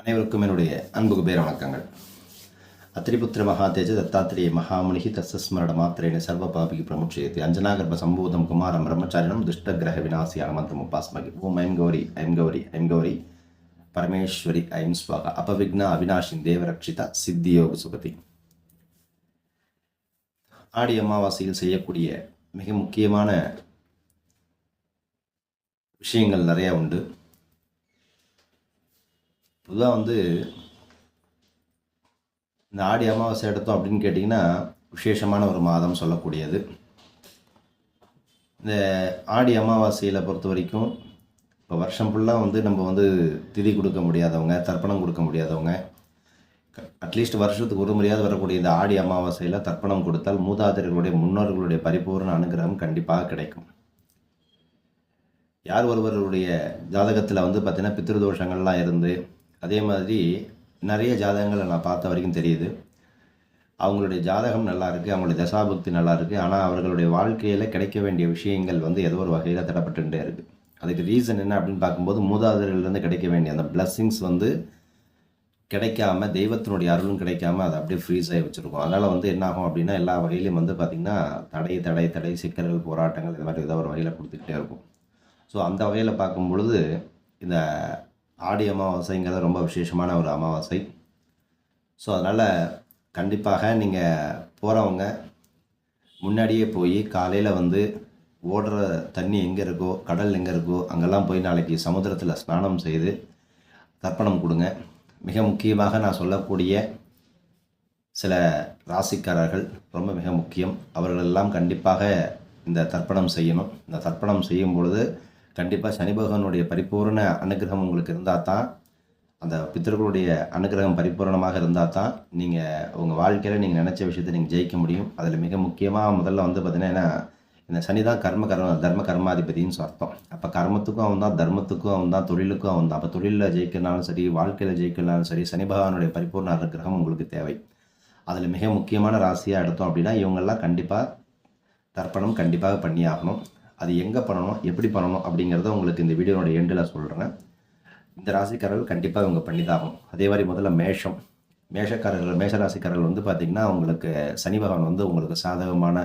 அனைவருக்கும் என்னுடைய அன்பு பேர் வணக்கங்கள். அத்திரிபுத்திர மகாதேஜ தத்தாத்திரேய மகாமுனிகி தஸ்ஸ்மரண மாத்திரேன சர்வ பாபிகி பிரமுட்சயதி அஞ்சனாகர்ப சம்பூதம் குமாரம் பிரம்மச்சாரிணம் துஷ்ட கிரக விநாசி அனமந்தம் உபாஸ்மகி ஓம் ஐம் கௌரி ஐம் கௌரி ஐம் கௌரி. பரமேஸ்வரி ஐம் ஸ்வாகா அபவிக்னா அவினாஷின் தேவரக்ஷிதா சித்தியோக சுகதி ஆடி அமாவாசையில் செய்யக்கூடிய மிக முக்கியமான விஷயங்கள் நிறையா உண்டு. பொதுவாக வந்து இந்த ஆடி அமாவாசை எடுத்தோம் அப்படின்னு கேட்டிங்கன்னா விசேஷமான ஒரு மாதம் சொல்லக்கூடியது. இந்த ஆடி அமாவாசையில் பொறுத்த வரைக்கும் இப்போ வருஷம் ஃபுல்லாக வந்து நம்ம வந்து திதி கொடுக்க முடியாதவங்க தர்ப்பணம் கொடுக்க முடியாதவங்க அட்லீஸ்ட் வருஷத்துக்கு ஒரு முறையாவது வரக்கூடிய இந்த ஆடி அமாவாசையில் தர்ப்பணம் கொடுத்தால் மூதாதையர்களுடைய முன்னோர்களுடைய பரிபூர்ண அனுகிரகம் கண்டிப்பாக கிடைக்கும். யார் ஒருவருடைய ஜாதகத்தில் வந்து பார்த்திங்கன்னா பித்திருதோஷங்கள்லாம் இருந்து அதே மாதிரி நிறைய ஜாதகங்களை நான் பார்த்த வரைக்கும் தெரியுது. அவங்களுடைய ஜாதகம் நல்லா இருக்குது அவங்களுடைய தசாபக்தி நல்லா இருக்குது ஆனால் அவர்களுடைய வாழ்க்கையில் கிடைக்க வேண்டிய விஷயங்கள் வந்து ஏதோ ஒரு வகையில் தடப்பட்டுட்டே இருக்குது அதுக்கு ரீசன் என்ன அப்படின்னு பார்க்கும்போது மூதாதையர்கள்லேருந்து கிடைக்க வேண்டிய அந்த பிளஸ்ஸிங்ஸ் வந்து கிடைக்காம தெய்வத்தினுடைய அருளும் கிடைக்காம அதை அப்படியே ஃப்ரீஸ் ஆகி வச்சுருக்கோம். அதனால் வந்து என்ன ஆகும் அப்படின்னா எல்லா வகையிலையும் வந்து பார்த்திங்கன்னா தடை தடை தடை சிக்கல்கள் போராட்டங்கள் இது மாதிரி ஏதோ ஒரு வகையில் கொடுத்துக்கிட்டே இருக்கும். ஸோ அந்த வகையில் பார்க்கும் பொழுது இந்த ஆடி அமாவாசைங்கிறது ரொம்ப விசேஷமான ஒரு அமாவாசை. ஸோ அதனால் கண்டிப்பாக நீங்கள் போகிறவங்க முன்னாடியே போய் காலையில் வந்து ஓடுற தண்ணி எங்கே இருக்கோ கடல் எங்கே இருக்கோ அங்கெல்லாம் போய் நாளைக்கு சமுத்திரத்தில் ஸ்நானம் செய்து தர்ப்பணம் கொடுங்க. மிக முக்கியமாக நான் சொல்லக்கூடிய சில ராசிக்காரர்கள் ரொம்ப மிக முக்கியம். அவர்களெல்லாம் கண்டிப்பாக இந்த தர்ப்பணம் செய்யணும். இந்த தர்ப்பணம் செய்யும் பொழுது கண்டிப்பாக சனி பகவானுடைய பரிபூர்ண அனுகிரகம் உங்களுக்கு இருந்தால் தான் அந்த பித்தர்களுடைய அனுகிரகம் பரிபூரணமாக இருந்தால் தான் நீங்கள் உங்கள் வாழ்க்கையில் நீங்கள் நினச்ச விஷயத்தை நீங்கள் ஜெயிக்க முடியும். அதில் மிக முக்கியமாக முதல்ல வந்து பார்த்தீங்கன்னா இந்த சனி தான் கர்ம கர்ம தர்ம கர்மாதிபதின்னு அர்த்தம். அப்போ கர்மத்துக்கும் அவன் தான் தர்மத்துக்கும் அவன் தான் தொழிலுக்கும் அவன் தான். அப்போ தொழிலில் ஜெயிக்கனாலும் சரி வாழ்க்கையில் ஜெயிக்கனாலும் சரி சனி பகவானுடைய பரிபூர்ண அனுகிரகம் உங்களுக்கு தேவை. அதில் மிக முக்கியமான ராசியாக எடுத்தோம் அப்படின்னா இவங்கெல்லாம் கண்டிப்பாக தர்ப்பணம் கண்டிப்பாக பண்ணியாகணும். அது எங்கே பண்ணணும் எப்படி பண்ணணும் அப்படிங்கிறத உங்களுக்கு இந்த வீடியோனோட எண்டில் சொல்கிறேன் இந்த ராசிக்காரர்கள் கண்டிப்பாக இவங்க பண்ணி தாகும் அதே மாதிரி முதல்ல மேஷம். மேஷக்காரர்கள் மேஷராசிக்காரர்கள் வந்து பார்த்திங்கன்னா உங்களுக்கு சனி பகவான் வந்து உங்களுக்கு சாதகமான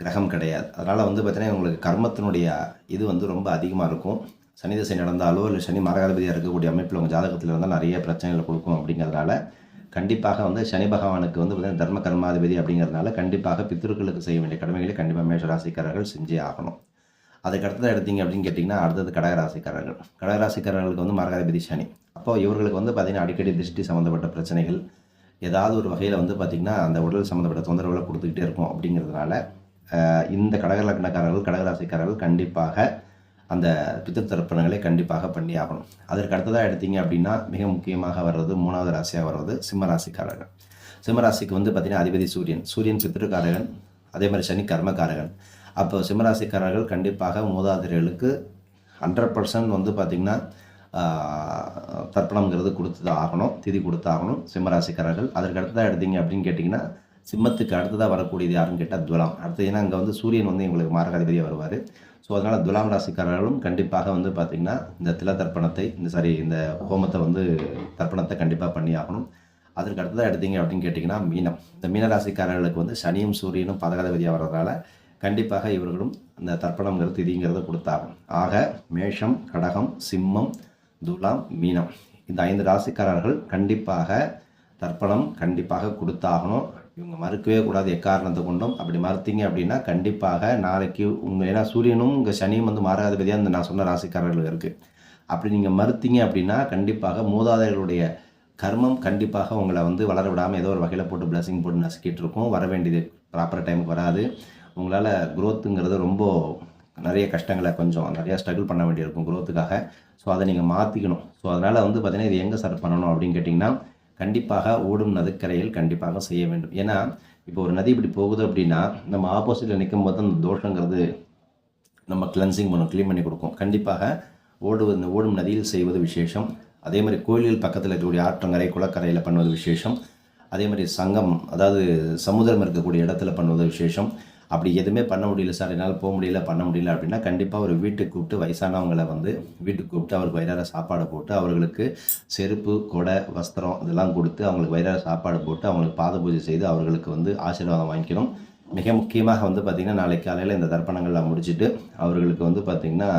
கிரகம் கிடையாது. அதனால் வந்து பார்த்திங்கன்னா உங்களுக்கு கர்மத்தினுடைய இது வந்து ரொம்ப அதிகமாக இருக்கும். சனி திசை நடந்தாலோ இல்லை சனி மரகாதிபதியாக இருக்கக்கூடிய அமைப்பில் உங்கள் ஜாதகத்தில் இருந்தால் நிறைய பிரச்சனைகளை கொடுக்கும் அப்படிங்கிறதுனால கண்டிப்பாக வந்து சனி பகவானுக்கு வந்து பார்த்தீங்கன்னா தர்ம கர்மாதிபதி அப்படிங்கிறதுனால கண்டிப்பாக பித்திருக்களுக்கு செய்ய வேண்டிய கடமைகளை கண்டிப்பாக மேஷராசிக்காரர்கள் செஞ்சே ஆகணும். அதுக்கு எடுத்தீங்க அப்படின்னு கேட்டிங்கன்னா அடுத்தது கடகராசிக்காரர்கள். கடகராசிக்காரர்களுக்கு வந்து மரகாதிபதி சனி. அப்போ இவர்களுக்கு வந்து பார்த்திங்கன்னா அடிக்கடி திருஷ்டி சம்மந்தப்பட்ட பிரச்சனைகள் ஏதாவது ஒரு வகையில் வந்து பார்த்திங்கன்னா அந்த உடல் சம்மந்தப்பட்ட தொந்தரவுகளை கொடுத்துக்கிட்டே இருக்கும் அப்படிங்கிறதுனால இந்த கடகலக்கணக்காரர்கள் கடகராசிக்காரர்கள் கண்டிப்பாக அந்த பித்திரு கண்டிப்பாக பண்ணி ஆகணும் அதற்கு அடுத்ததாக எடுத்தீங்க அப்படின்னா மிக முக்கியமாக வர்றது மூணாவது ராசியாக வர்றது சிம்மராசிக்காரகன் சிம்மராசிக்கு வந்து பார்த்திங்கன்னா அதிபதி சூரியன். சூரியன் பித்திருக்காரகன் அதே மாதிரி சனி கர்மக்காரகன். அப்போ சிம்மராசிக்காரர்கள் கண்டிப்பாக மூதாதிரிகளுக்கு ஹண்ட்ரட் பர்சன்ட் வந்து பார்த்திங்கன்னா தர்ப்பணங்கிறது கொடுத்து தான் ஆகணும் திதி கொடுத்து ஆகணும் சிம்மராசிக்காரர்கள். அதற்கு அடுத்ததாக எடுத்தீங்க அப்படின்னு கேட்டிங்கன்னா சிம்மத்துக்கு அடுத்ததாக வரக்கூடியது யாருன்னு கேட்டால் துலாம். அடுத்து ஏன்னா அங்கே வந்து சூரியன் வந்து எங்களுக்கு மாரகாதிபதியாக வருவார். ஸோ அதனால் துலாம் ராசிக்காரர்களும் கண்டிப்பாக வந்து பார்த்திங்கன்னா இந்த தில தர்ப்பணத்தை இந்த சாரி இந்த ஹோமத்தை வந்து தர்ப்பணத்தை கண்டிப்பாக பண்ணி ஆகணும். அதற்கு அடுத்ததாக எடுத்தீங்க அப்படின்னு கேட்டிங்கன்னா மீனம். இந்த மீன ராசிக்காரர்களுக்கு வந்து சனியும் சூரியனும் பதகாதிபதியாக வர்றதால கண்டிப்பாக இவர்களும் இந்த தர்ப்பணங்கிறது திதிங்கிறத கொடுத்தாகும். ஆக மேஷம் கடகம் சிம்மம் துலாம் மீனம். இந்த ஐந்து ராசிக்காரர்கள் கண்டிப்பாக தர்ப்பணம் கண்டிப்பாக கொடுத்தாகணும். இவங்க மறுக்கவே கூடாது எக்காரணத்தை கொண்டும். அப்படி மறுத்தீங்க அப்படின்னா கண்டிப்பாக நாளைக்கு உங்கள் ஏன்னா சூரியனும் உங்கள் சனியும் வந்து மாறாதிபதியாக இந்த நான் சொன்ன ராசிக்காரர்கள் இருக்குது அப்படி நீங்கள் மறுத்தீங்க அப்படின்னா கண்டிப்பாக மூதாதையர்களுடைய கர்மம் கண்டிப்பாக உங்களை வந்து வளர விடாமல் ஏதோ ஒரு வகையில் போட்டு பிளஸிங் போட்டு நசுக்கிட்டு இருக்கும். வர வேண்டியது ப்ராப்பர் டைமுக்கு வராது. உங்களால் க்ரோத்துங்கிறது ரொம்ப நிறைய கஷ்டங்களை கொஞ்சம் நிறையா ஸ்ட்ரகிள் பண்ண வேண்டியிருக்கும் குரோத்துக்காக ஸோ அதை நீங்கள் மாற்றிக்கணும் ஸோ அதனால் வந்து பார்த்தீங்கன்னா இது எங்கே சார் பண்ணணும் அப்படின்னு கேட்டிங்கன்னா கண்டிப்பாக ஓடும் நதிக்கரையில் கண்டிப்பாக செய்ய வேண்டும். ஏன்னா இப்போ ஒரு நதி இப்படி போகுது அப்படின்னா நம்ம ஆப்போசிட்டில் நிற்கும் போது அந்த தோஷங்கிறது நம்ம கிளன்சிங் பண்ணும் க்ளீன் பண்ணி கொடுக்கும். கண்டிப்பாக ஓடுவது இந்த ஓடும் நதியில் செய்வது விசேஷம். அதே மாதிரி கோயில்கள் பக்கத்தில் இருக்கக்கூடிய ஆற்றங்கரை குளக்கரையில் பண்ணுவது விசேஷம். அதே மாதிரி சங்கம் அதாவது சமுதிரம் இருக்கக்கூடிய இடத்துல பண்ணுவது விசேஷம். அப்படி எதுவுமே பண்ண முடியல சார். என்னால் போக முடியல பண்ண முடியல அப்படின்னா கண்டிப்பாக ஒரு வீட்டுக்கு கூப்பிட்டு வயசானவங்களை வந்து வீட்டுக்கு கூப்பிட்டு அவருக்கு வயிறார சாப்பாடு போட்டு அவர்களுக்கு செருப்பு கொடை வஸ்திரம் இதெல்லாம் கொடுத்து அவங்களுக்கு வயிறார சாப்பாடு போட்டு அவங்களுக்கு பாத பூஜை செய்து அவர்களுக்கு வந்து ஆசீர்வாதம் வாங்கிக்கணும். மிக முக்கியமாக வந்து பார்த்திங்கன்னா நாளைக்கு காலையில் இந்த தர்ப்பணங்கள்லாம் முடிச்சுட்டு அவர்களுக்கு வந்து பார்த்திங்கன்னா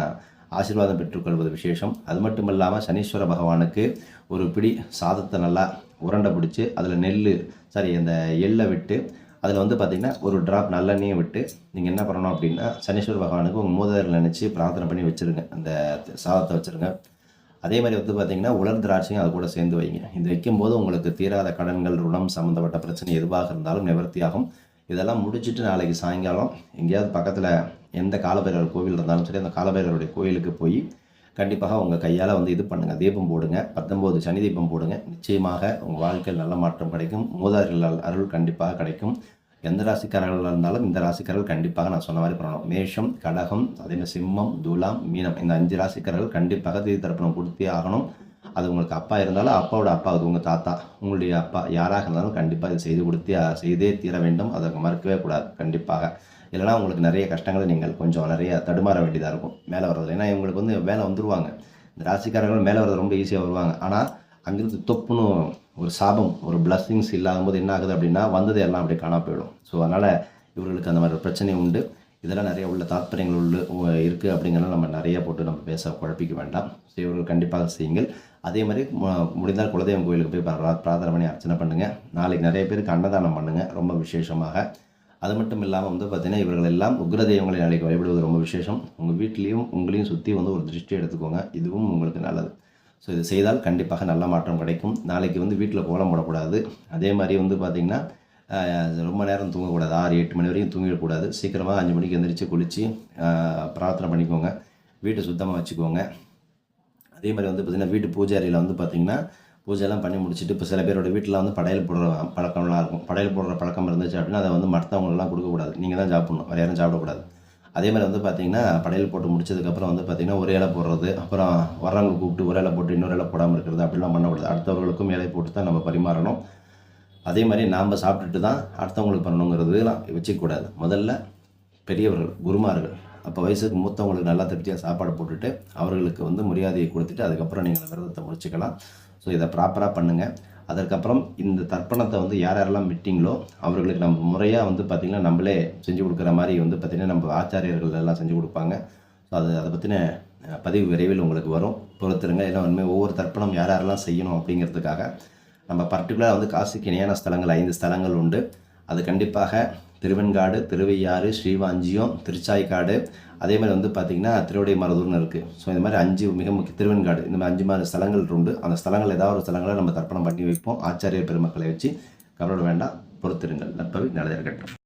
ஆசீர்வாதம் பெற்றுக்கொள்வது விசேஷம். அது மட்டும் இல்லாமல் சனீஸ்வர பகவானுக்கு ஒரு பிடி சாதத்தை நல்லா உருண்டை பிடிச்சி அதில் நெல் சாரி அந்த எள்ளை விட்டு அதில் வந்து பார்த்திங்கன்னா ஒரு ட்ராப் நல்லெண்ணையும் விட்டு நீங்கள் என்ன பண்ணணும் அப்படின்னா சனீஸ்வர பகவானுக்கு உங்கள் மூதாதையர் நினச்சி பிரார்த்தனை பண்ணி வச்சுருங்க. அந்த சாதத்தை வச்சுருங்க. அதே மாதிரி வந்து பார்த்திங்கன்னா உலர் திராட்சையும் அது கூட சேர்ந்து வைங்க. இது வைக்கும்போது உங்களுக்கு தீராத கடன்கள் ருணம் சம்மந்தப்பட்ட பிரச்சனை எதுவாக இருந்தாலும் நிவர்த்தியாகும். இதெல்லாம் முடிச்சுட்டு நாளைக்கு சாயங்காலம் எங்கேயாவது பக்கத்தில் எந்த காலபைரவர் கோவில் இருந்தாலும் சரி அந்த காலபைரவருடைய கோயிலுக்கு போய் கண்டிப்பாக உங்கள் கையால் வந்து இது பண்ணுங்கள் தீபம் போடுங்க. பத்தொம்போது சனி தீபம் போடுங்க. நிச்சயமாக உங்கள் வாழ்க்கையில் நல்ல மாற்றம் கிடைக்கும். மூதாதையர்கள் அருள் கண்டிப்பாக கிடைக்கும். எந்த ராசிக்காரர்களாக இருந்தாலும் இந்த ராசிக்காரர்கள் கண்டிப்பாக நான் சொன்ன மாதிரி பண்ணணும். மேஷம் கடகம் அதேமாதிரி சிம்மம் துலாம் மீனம். இந்த அஞ்சு ராசிக்காரர்கள் கண்டிப்பாக தீ தர்ப்பணம் கொடுத்தே ஆகணும். அது உங்களுக்கு அப்பா இருந்தாலும் அப்பாவோட அப்பா அது உங்கள் தாத்தா. உங்களுடைய அப்பா யாராக இருந்தாலும் கண்டிப்பாக இதை செய்து கொடுத்தே செய்தே தீர வேண்டும். அதை மறுக்கவே கூடாது. கண்டிப்பாக. இல்லைனா உங்களுக்கு நிறைய கஷ்டங்களை நீங்கள் கொஞ்சம் நிறைய தடுமாற வேண்டியதாக இருக்கும். மேலே வர்றது. ஏன்னா இவங்களுக்கு வந்து மேலே வந்துருவாங்க. இந்த ராசிக்காரர்கள் மேலே வர்றது ரொம்ப ஈஸியாக வருவாங்க. ஆனால் அங்கிருந்து தொப்புன்னு ஒரு சாபம் ஒரு பிளஸ்ஸிங்ஸ் இல்லாத போது என்ன ஆகுது அப்படின்னா வந்தது எல்லாம் அப்படியே காணா போயிடும். ஸோ அதனால் இவர்களுக்கு அந்த மாதிரி பிரச்சனை உண்டு. இதெல்லாம் நிறைய உள்ள தாத்பரியங்கள் உள்ள இருக்குது அப்படிங்கிறத நம்ம நிறைய போட்டு நம்ம பேச குழப்பிக்க வேண்டாம். ஸோ இவர்கள் கண்டிப்பாக செய்யுங்கள். அதே மாதிரி முடிந்தால் குலதெய்வம் கோயிலுக்கு போய் பிரார்த்தனை பண்ணி அர்ச்சனை பண்ணுங்கள் நாளைக்கு நிறைய பேருக்கு அன்னதானம் பண்ணுங்கள் ரொம்ப விசேஷமாக. அது மட்டும் இல்லாமல் வந்து பார்த்திங்கன்னா இவர்கள் எல்லாம் உக்ர தெய்வங்களை நாளைக்கு வழிபடுவது ரொம்ப விசேஷம். உங்கள் வீட்லேயும் உங்களையும் சுற்றி வந்து ஒரு திருஷ்டி எடுத்துக்கோங்க. இதுவும் உங்களுக்கு நல்லது. ஸோ இது செய்தால் கண்டிப்பாக நல்ல மாற்றம் கிடைக்கும். நாளைக்கு வந்து வீட்டில் கோலம் போடக்கூடாது. அதே மாதிரி வந்து பார்த்திங்கன்னா ரொம்ப நேரம் தூங்கக்கூடாது. ஆறு எட்டு மணி வரைக்கும் தூங்கிடக்கூடாது. சீக்கிரமாக அஞ்சு மணிக்கு எந்திரிச்சு குளித்து பிரார்த்தனை பண்ணிக்கோங்க. வீட்டை சுத்தமாக வச்சுக்கோங்க. அதே மாதிரி வந்து பார்த்திங்கன்னா வீட்டு பூஜை வந்து பார்த்திங்கன்னா பூஜைலாம் பண்ணி முடிச்சுட்டு இப்போ சில பேரோட வீட்டில் வந்து படையல் போடுற பழக்கம்லாம் இருக்கும். படையல் போடுற பழக்கம் இருந்துச்சு அப்படின்னா அதை வந்து மற்றவங்களெலாம் கொடுக்கக்கூடாது. நீங்கள் தான் சாப்பிட்ணும். வேறு யாரும் சாப்பிடக்கூடாது. அதே மாதிரி வந்து பார்த்திங்கன்னா படையல் போட்டு முடிச்சதுக்கப்புறம் வந்து பார்த்திங்கன்னா ஒரு இலை போடுறது அப்புறம் வரவங்க கூப்பிட்டு ஒரு இலை போட்டு இன்னொரு இலை போடாமல் இருக்கிறது அப்படிலாம் பண்ணக்கூடாது. அடுத்தவர்களுக்கும் இலை போட்டு தான் நம்ம பரிமாறணும். அதே மாதிரி நாம் சாப்பிட்டுட்டு தான் அடுத்தவங்களுக்கு பண்ணணுங்கிறதுலாம் வச்சுக்கூடாது. முதல்ல பெரியவர்கள் குருமார்கள். அப்போ வயசுக்கு மூத்தவங்களுக்கு நல்லா திருப்தியாக சாப்பாடு போட்டுட்டு அவர்களுக்கு வந்து மரியாதையை கொடுத்துட்டு அதுக்கப்புறம் நீங்கள் விரதத்தை முடிச்சுக்கலாம். ஸோ இதை ப்ராப்பராக பண்ணுங்கள் அதற்கப்புறம் இந்த தர்ப்பணத்தை வந்து யார் யாரெல்லாம் விட்டிங்களோ அவர்களுக்கு நம்ம முறையாக வந்து பார்த்திங்கன்னா நம்மளே செஞ்சு கொடுக்குற மாதிரி வந்து பார்த்திங்கன்னா நம்ம ஆச்சாரியர்கள் எல்லாம் செஞ்சு கொடுப்பாங்க. ஸோ அது அதை பற்றின பதிவு விரைவில் உங்களுக்கு வரும். பொறுத்துருங்க. ஏன்னா உண்மை ஒவ்வொரு தர்ப்பணம் யார் யாரெல்லாம் செய்யணும் அப்படிங்கிறதுக்காக நம்ம பர்டிகுலராக வந்து காசுக்கு இணையான ஸ்தலங்கள் ஐந்து ஸ்தலங்கள் உண்டு. அது கண்டிப்பாக திருவெண்காடு திருவையாறு ஸ்ரீவாஞ்சியம் திருச்சாய்க்காடு. அதே மாதிரி வந்து பார்த்திங்கன்னா திருவடை மருதூர்னு இருக்குது ஸோ இந்த மாதிரி அஞ்சு மிக முக்கிய திருவெண்காடு இந்த மாதிரி அஞ்சு மாதிரி ஸ்தலங்கள் உண்டு. அந்த ஸ்தலங்கள் ஏதாவது ஒரு ஸ்தலங்களை நம்ம தர்ப்பணம் பண்ணி வைப்போம். ஆச்சாரிய பெருமக்களை வச்சு கவலை வேண்டாம். பொறுத்திருங்கள். நற்பவி நல்லதாக இருக்கட்டும்.